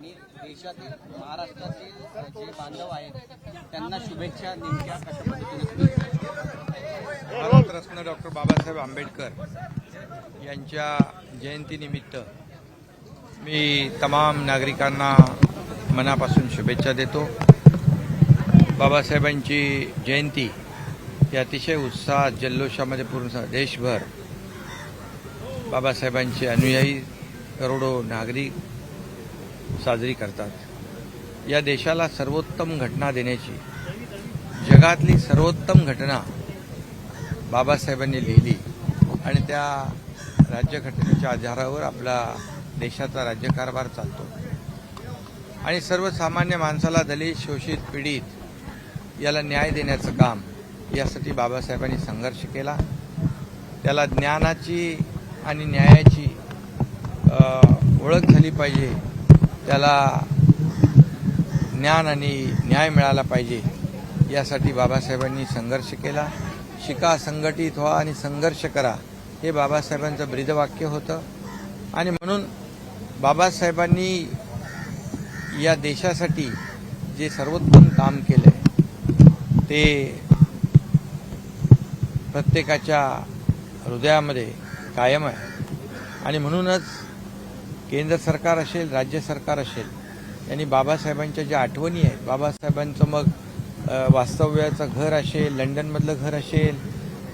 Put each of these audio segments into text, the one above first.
आणि देशातील महाराष्ट्रातील जे बांधव आहेत त्यांना शुभेच्छा नेमक्या कशा पद्धतीने भारतरत्न डॉक्टर बाबासाहेब आंबेडकर यांच्या जयंतीनिमित्त मी तमाम नागरिकांना मनापासून शुभेच्छा देतो. बाबासाहेबांची जयंती ही अतिशय उत्साहात जल्लोषामध्ये पूर्ण देशभर बाबासाहेबांचे अनुयायी करोडो नागरिक साजरी करतात. या देशाला सर्वोत्तम घटना देण्याची जगातली सर्वोत्तम घटना बाबासाहेबांनी लिहिली आणि त्या राज्यघटनेच्या आधारावर आपला देशाचा राज्यकारभार चालतो. आणि सर्वसामान्य माणसाला दलित शोषित पीडित याला न्याय देण्याचं काम यासाठी बाबासाहेबांनी संघर्ष केला. त्याला ज्ञानाची आणि न्यायाची ओळख झाली पाहिजे त्याला ज्ञान आणि न्याय मिळाला पाहिजे. यासाठी बाबासाहेबांनी संघर्ष केला. शिका संघटित व्हा आणि संघर्ष करा. हे बाबासाहेबांचं ब्रीदवाक्य होतं. आणि म्हणून बाबासाहेबांनी या देशासाठी जे सर्वोत्तम काम केलं ते प्रत्येकाच्या हृदयामध्ये कायम आहे. आणि म्हणूनच केंद्र सरकार असेल राज्य सरकार असेल यांनी बाबासाहेबांच्या ज्या आठवणी आहेत बाबासाहेबांचं मग वास्तव्याचं घर असेल लंडनमधलं घर असेल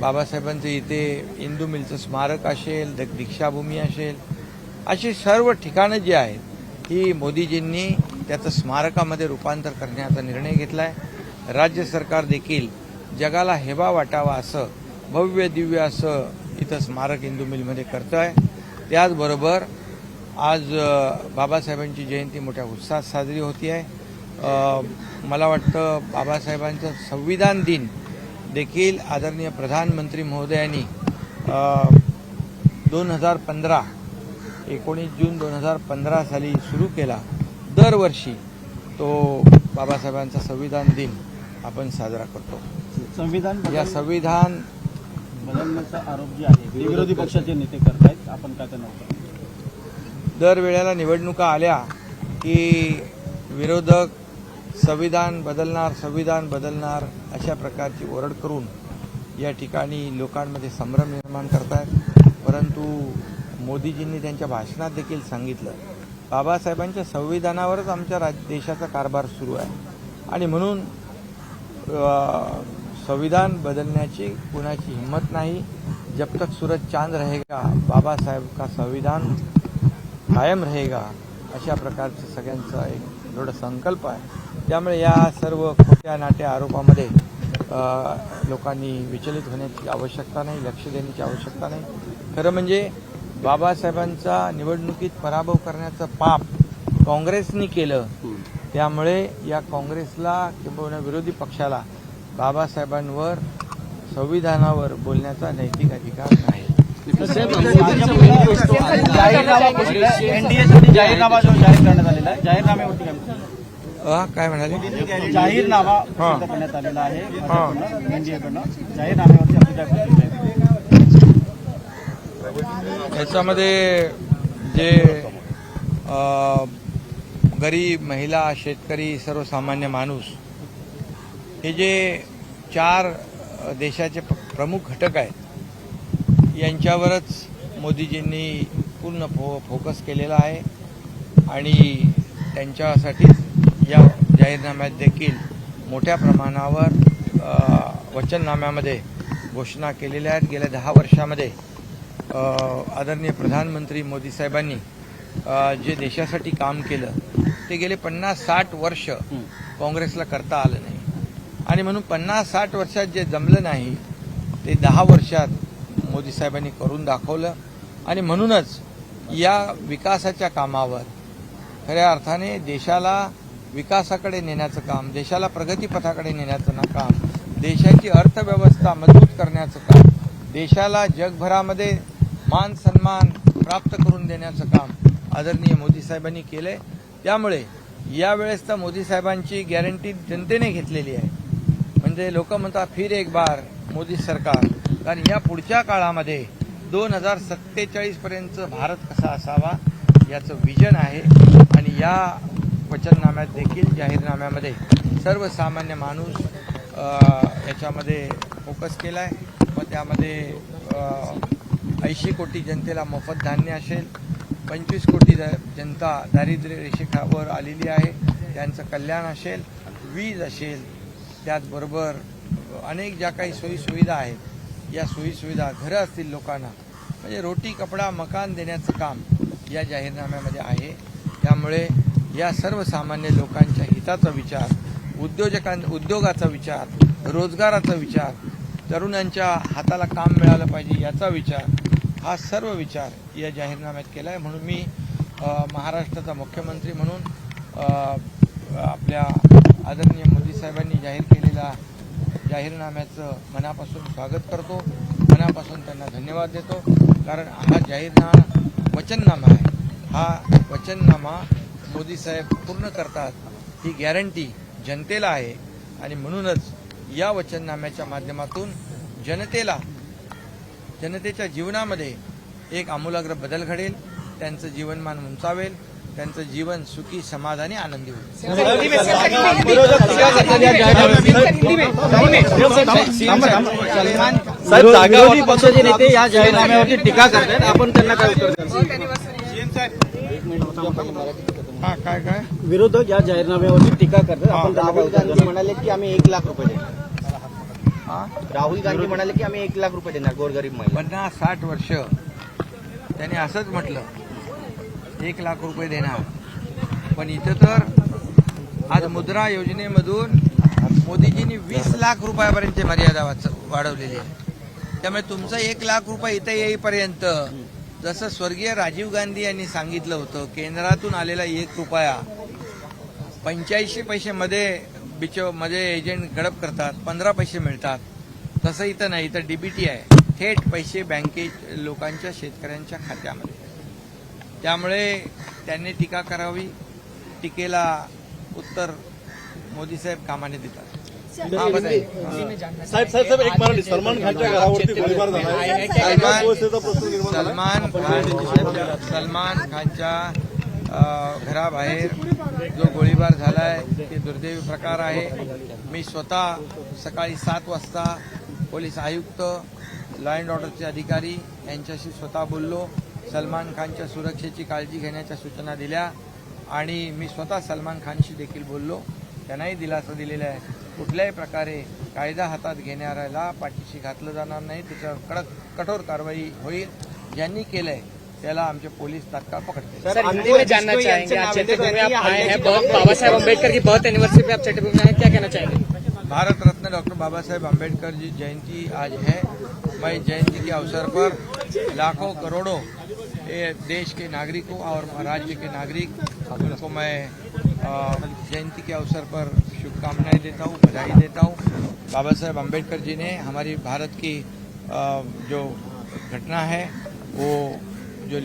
बाबासाहेबांचं इथे इंदू मिलचं स्मारक असेल द- दीक्षाभूमी असेल अशी सर्व ठिकाणं जी आहेत ही मोदीजींनी त्याचं स्मारकामध्ये रूपांतर करण्याचा निर्णय घेतला आहे राज्य सरकार देखील जगाला हेवा वाटावा असं भव्य दिव्य असं इथं स्मारक इंदू मिलमध्ये करतं आहे त्याचबरोबर आज बाबासाहेबांची जयंती मोठ्या उत्साहात साजरी होती आहे. मला वाटतं बाबासाहेबांचं संविधान दिन देखील आदरणीय प्रधानमंत्री महोदयांनी दोन हजार पंधरा एकोणीस जून दोन हजार पंधरा साली सुरू केला. दरवर्षी तो बाबासाहेबांचा संविधान दिन आपण साजरा करतो. संविधान या संविधान बदलण्याचा आरोप जे आहे विरोधी पक्षाचे नेते करतायत. आपण काय त्यांना? दरवेळेला निवडणुका आल्या की विरोधक संविधान बदलणार संविधान बदलणार अशा प्रकारची ओरड करून या ठिकाणी लोकांमध्ये संभ्रम निर्माण करतायत. परंतु मोदीजींनी त्यांच्या भाषणात देखील सांगितलं बाबासाहेबांच्या संविधानावरच आमच्या राज देशाचा कारभार सुरू आहे. आणि म्हणून संविधान बदलण्याची कुणाची हिंमत नाही. जब तक सूरज चांद रहेगा बाबासाहेब का संविधान कायम रहेगा अशा प्रकारचं सगळ्यांचा एक दृढ संकल्प आहे. त्यामुळे या सर्व खोट्या नाट्या आरोपामध्ये लोकांनी विचलित होण्याची आवश्यकता नाही लक्ष देण्याची आवश्यकता नाही. खरं म्हणजे बाबासाहेबांचा निवडणुकीत पराभव करण्याचं पाप काँग्रेसनी केलं. त्यामुळे या काँग्रेसला किंबहुना विरोधी पक्षाला बाबासाहेबांवर संविधानावर बोलण्याचा नैतिक अधिकार नाही. एनडीएसाठी जाहीरनामा जो जाहीर करण्यात आलेला आहे जाहीरनाम्यावरती काय म्हणाले जाहीरनामा. प्रसिद्ध करण्यात आलेला आहे. एनडीएकडनं जाहीरनाम्यावरती आपली काय प्रतिक्रिया आहे? याच्यामध्ये जे गरीब महिला शेतकरी सर्वसामान्य माणूस हे जे चार देशाचे प्रमुख घटक आहेत यांच्यावरच मोदीजींनी पूर्ण फो फोकस केलेला आहे. आणि त्यांच्यासाठीच या जाहीरनाम्यात देखील मोठ्या प्रमाणावर वचननाम्यामध्ये घोषणा केलेल्या आहेत. गेल्या दहा वर्षामध्ये आदरणीय प्रधानमंत्री मोदी साहेबांनी जे देशासाठी काम केलं ते गेले पन्नास साठ वर्ष काँग्रेसला करता आलं नाही. आणि म्हणून पन्नास साठ वर्षात जे जमलं नाही ते दहा वर्षात मोदी साहेबांनी करून दाखवलं. आणि म्हणूनच या विकासाच्या कामावर खऱ्या अर्थाने देशाला विकासाकडे नेण्याचं काम देशाला प्रगतीपथाकडे नेण्याचं ना काम देशाची अर्थव्यवस्था मजबूत करण्याचं काम देशाला जगभरामध्ये मान सन्मान प्राप्त करून देण्याचं काम आदरणीय मोदी साहेबांनी केलंय. त्यामुळे यावेळेस तर मोदी साहेबांची गॅरंटी जनतेने घेतलेली आहे. म्हणजे लोक म्हणतात फिर एक बार मोदी सरकार. कारण या पुढच्या काळामध्ये दोन हजार सत्तेचाळीसपर्यंत भारत कसा असावा याचं विजन आहे. आणि या वचननाम्यात देखील जाहीरनाम्यामध्ये सर्वसामान्य माणूस याच्यामध्ये फोकस केला आहे व त्यामध्ये ऐंशी कोटी जनतेला मोफत धान्य असेल. पंचवीस कोटी जनता दारिद्र्य रेषेखावर आलेली आहे. त्यांचं कल्याण असेल. वीज असेल. त्याचबरोबर अनेक ज्या काही सोयीसुविधा आहेत या सोयीसुविधा घरं असतील लोकांना म्हणजे रोटी कपडा मकान देण्याचं काम या जाहीरनाम्यामध्ये आहे. त्यामुळे या सर्वसामान्य लोकांच्या हिताचा विचार उद्योजकां उद्योगाचा विचार रोजगाराचा विचार तरुणांच्या हाताला काम मिळालं पाहिजे याचा विचार हा सर्व विचार या जाहीरनाम्यात केला आहे म्हणून मी महाराष्ट्राचा मुख्यमंत्री म्हणून आपल्या आदरणीय मोदी साहेबांनी जाहीर केलेला जाहीरनाम्याचं मनापासून स्वागत करतो. मनापासून त्यांना धन्यवाद देतो. कारण हा जाहीरनामा वचननामा आहे. हा वचननामा मोदी साहेब पूर्ण करतात. ही गॅरंटी जनतेला आहे. आणि म्हणूनच या वचननाम्याच्या माध्यमातून जनतेला जनतेच्या जीवनामध्ये एक आमूलाग्र बदल घडेल. त्यांचं जीवनमान उंचावेल. त्यांचं जीवन सुखी समाधानी आनंदी होईल. नेते या जाहीरनाम्यावरती टीका करतात आपण त्यांना काय उत्तर हा काय काय? विरोधक या जाहीरनाम्यावरती टीका करतात. आपण राहुल गांधी म्हणाले की आम्ही एक लाख रुपये देणार. हा? राहुल गांधी म्हणाले की आम्ही एक लाख रुपये देणार गोरगरीब महिला. पन्नास साठ वर्ष त्यांनी असंच म्हटलं. एक लाख रुपये देणार. पण इथं तर आज मुद्रा योजनेमधून मोदीजींनी वीस लाख रुपयापर्यंतची मर्यादा वाच- वाढवलेली आहे. त्यामुळे तुमचं एक लाख रुपये इथं येईपर्यंत जसं स्वर्गीय राजीव गांधी यांनी सांगितलं होतं केंद्रातून आलेला एक रुपया पंच्याऐंशी पैसेमध्ये बिच मध्ये एजंट गडप करतात पंधरा पैसे मिळतात. तसं इथं नाही इथं डीबीटी आहे. थेट पैसे बँके लोकांच्या शेतकऱ्यांच्या खात्यामध्ये. त्यामुळे त्यांनी टीका करावी. टीकेला उत्तर मोदी साहेब कामाने देतात. बस आहे. साहेब साहेब साहेब एक मराठी सलमान खानच्या घरावरती गोळीबार झाला. आहे. सलमान खान सलमान खानच्या घराबाहेर जो गोळीबार झालाय ते दुर्दैवी प्रकार आहे. मी स्वतः सकाळी सात वाजता पोलीस आयुक्त लॉ अँड ऑर्डरचे अधिकारी यांच्याशी स्वतः बोललो. सलमान खानच्या सुरक्षेची काळजी घेण्याच्या सूचना दिल्या आणि मी स्वतः सलमान खानशी देखील बोललो. त्यांनाही दिलासा दिलेला आहे. कुठल्याही प्रकारे कायदा हातात घेणाऱ्याला पाठीशी घातलं जाणार नाही. त्याच्यावर कडक कठोर कारवाई होईल. ज्यांनी केलंय त्याला आमचे पोलीस तात्काळ पकडतील. सर, हिंदी में जानना चाहेंगे. हैं बाबा साहेब अम्बेडकर की बहुत एनिवर्सरी पे आप चैत्यभूमि में आए हैं क्या कहना चाहेंगे? भारत रत्न डॉक्टर बाबा साहेब अम्बेडकर जी जयंती आज है. मैं जयंती के अवसर पर लाखों करोड़ों देश के नागरिकों और राज्य के नागरिक, उनको मैं जयंती के अवसर पर शुभकामनाएँ देता हूँ, बधाई देता हूँ। बाबा साहेब अंबेडकर जी ने हमारी भारत की जो घटना है, वो जो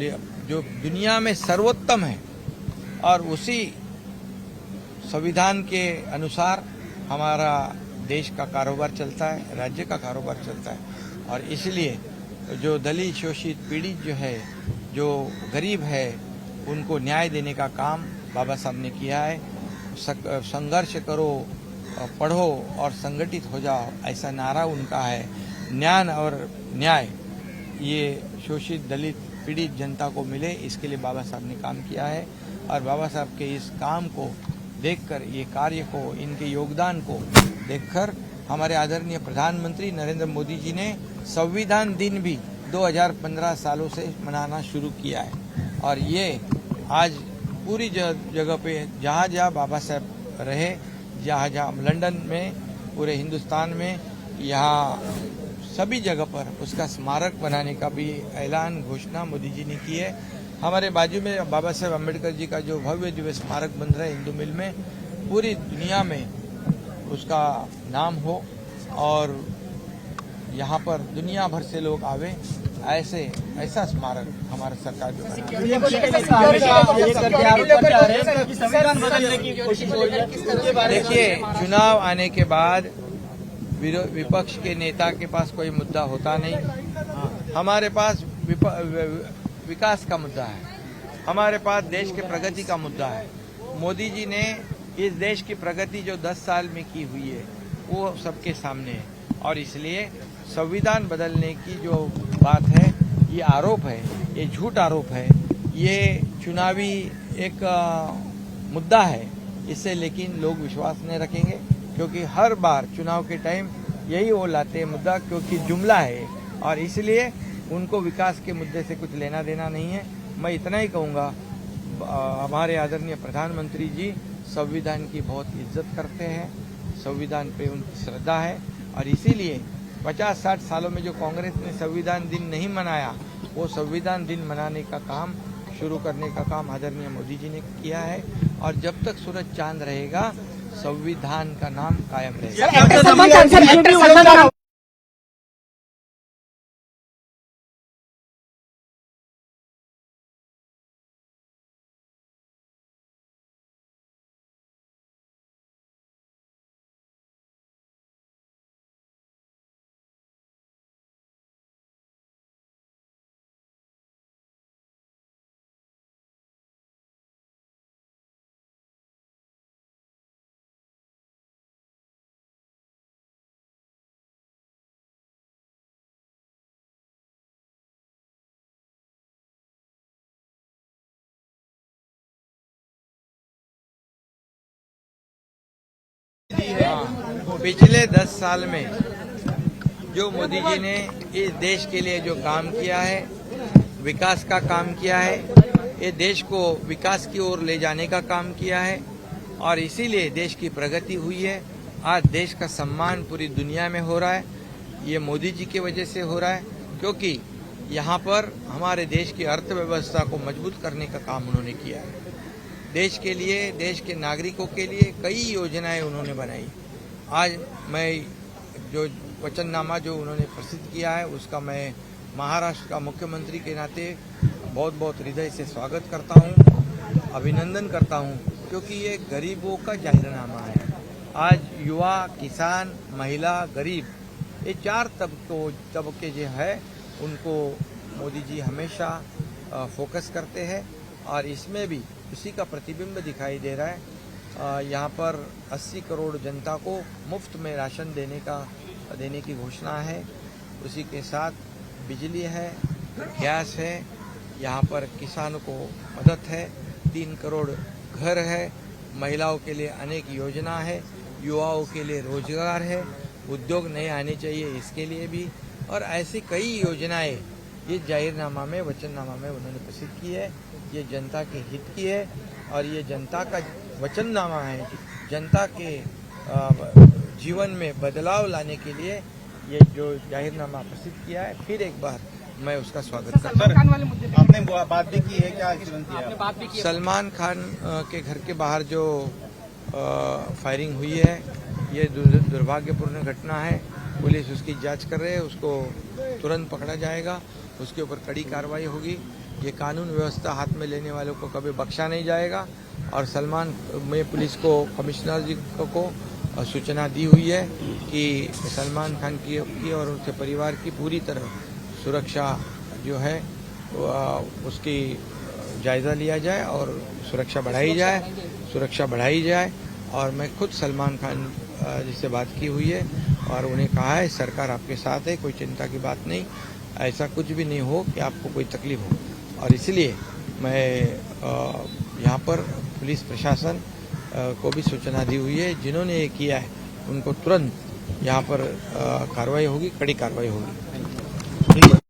जो दुनिया में सर्वोत्तम है, और उसी संविधान के अनुसार हमारा देश का कारोबार चलता है, राज्य का कारोबार चलता है। और इसलिए जो दलित शोषित पीड़ित जो है जो गरीब है, उनको न्याय देने का काम बाबा साहब ने किया है। संघर्ष करो, पढ़ो और संगठित हो जाओ, ऐसा नारा उनका है। ज्ञान और न्याय, ये शोषित दलित पीड़ित जनता को मिले, इसके लिए बाबा साहब ने काम किया है। और बाबा साहब के इस काम को देखकर, ये कार्य को, इनके योगदान को देखकर, हमारे आदरणीय प्रधानमंत्री नरेंद्र मोदी जी ने संविधान दिन भी 2015 सालों से मनाना शुरू किया है। और ये आज पूरी जगह पे जहाँ जहाँ बाबा साहब रहे, जहाँ जहाँ लंदन में, पूरे हिंदुस्तान में, यहाँ सभी जगह पर उसका स्मारक बनाने का भी ऐलान, घोषणा मोदी जी ने की है। हमारे बाजू में बाबा साहेब अंबेडकर जी का जो भव्य दिव्य स्मारक बन रहा है हिंदू मिल में, पूरी दुनिया में उसका नाम हो। और यहाँ पर दुनिया भर से लोग आवे ऐसे ऐसा स्मारक हमारा सरकार की देखिए चुनाव आने के बाद विपक्ष के नेता के पास कोई मुद्दा होता नहीं। हमारे पास विकास का मुद्दा है। हमारे पास देश के प्रगति का मुद्दा है। मोदी जी ने इस देश की प्रगति जो 10 साल में की हुई है वो सबके सामने है। और इसलिए संविधान बदलने की जो बात है, ये आरोप है, ये झूठ आरोप है, ये चुनावी एक मुद्दा है। इससे लेकिन लोग विश्वास नहीं रखेंगे, क्योंकि हर बार चुनाव के टाइम यही वो लाते हैं मुद्दा, क्योंकि जुमला है। और इसलिए उनको विकास के मुद्दे से कुछ लेना देना नहीं है। मैं इतना ही कहूँगा हमारे आदरणीय प्रधानमंत्री जी, संविधान की बहुत इज़्ज़त करते हैं, संविधान पे उनकी श्रद्धा है। और इसीलिए 50-60 सालों में जो कांग्रेस ने संविधान दिन नहीं मनाया, वो संविधान दिन मनाने का काम, शुरू करने का काम आदरणीय मोदी जी ने किया है। और जब तक सूरज चाँद रहेगा, संविधान का नाम कायम रहेगा। पिछले दस साल में जो मोदी जी ने इस देश के लिए जो काम किया है, विकास का काम किया है, ये देश को विकास की ओर ले जाने का काम किया है और इसीलिए देश की प्रगति हुई है। आज देश का सम्मान पूरी दुनिया में हो रहा है। ये मोदी जी की वजह से हो रहा है, क्योंकि यहाँ पर हमारे देश की अर्थव्यवस्था को मज़बूत करने का काम उन्होंने किया है। देश के लिए, देश के नागरिकों के लिए कई योजनाएँ उन्होंने बनाई। आज मैं जो वचननामा जो उन्होंने प्रसिद्ध किया है, उसका मैं महाराष्ट्र का मुख्यमंत्री के नाते बहुत बहुत हृदय से स्वागत करता हूँ, अभिनंदन करता हूँ, क्योंकि ये गरीबों का जाहिरनामा है। आज युवा, किसान, महिला, गरीब, ये चार तबकों, तबके जो है, उनको मोदी जी हमेशा फोकस करते हैं और इसमें भी उसी का प्रतिबिंब दिखाई दे रहा है। यहाँ पर 80 करोड़ जनता को मुफ़्त में राशन देने का, देने की घोषणा है। उसी के साथ बिजली है, गैस है, यहाँ पर किसानों को मदद है। तीन करोड़ घर है, महिलाओं के लिए अनेक योजना है, युवाओं के लिए रोज़गार है, उद्योग नए आने चाहिए इसके लिए भी। और ऐसी कई योजनाएँ, ये जाहिरनामा में, वचननामा में उन्होंने प्रसिद्ध की है। ये जनता के हित की है और ये जनता का वचननामा है जनता के जीवन में बदलाव लाने के लिए ये जो जाहिरनामा प्रसिद्ध किया है फिर एक बार मैं उसका स्वागत करता हूँ। आपने बात भी की है क्या तुरंत किया आपने बात भी की सलमान खान के घर के बाहर जो फायरिंग हुई है ये दुर्भाग्यपूर्ण घटना है। पुलिस उसकी जाँच कर रहे है उसको तुरंत पकड़ा जाएगा उसके ऊपर कड़ी कार्रवाई होगी। ये कानून व्यवस्था हाथ में लेने वालों को कभी बख्शा नहीं जाएगा। और सलमान में पुलिस को कमिश्नर जी को, सूचना दी हुई है कि सलमान खान की, की और उनके परिवार की पूरी तरह सुरक्षा जो है उसकी जायजा लिया जाए और सुरक्षा बढ़ाई जाए सुरक्षा बढ़ाई जाए। और मैं खुद सलमान खान जी से बात की हुई है और उन्हें कहा है सरकार आपके साथ है कोई चिंता की बात नहीं। ऐसा कुछ भी नहीं हो कि आपको कोई तकलीफ़ हो। और इसलिए मैं अ, यहाँ पर पुलिस प्रशासन को भी सूचना दी हुई है। जिन्होंने ये किया है उनको तुरंत यहाँ पर कार्रवाई होगी कड़ी कार्रवाई होगी।